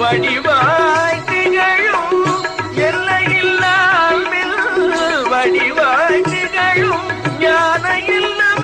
வடிவாய் திகழும் எல்லையில்லாமல் வடிவாய் திகழும்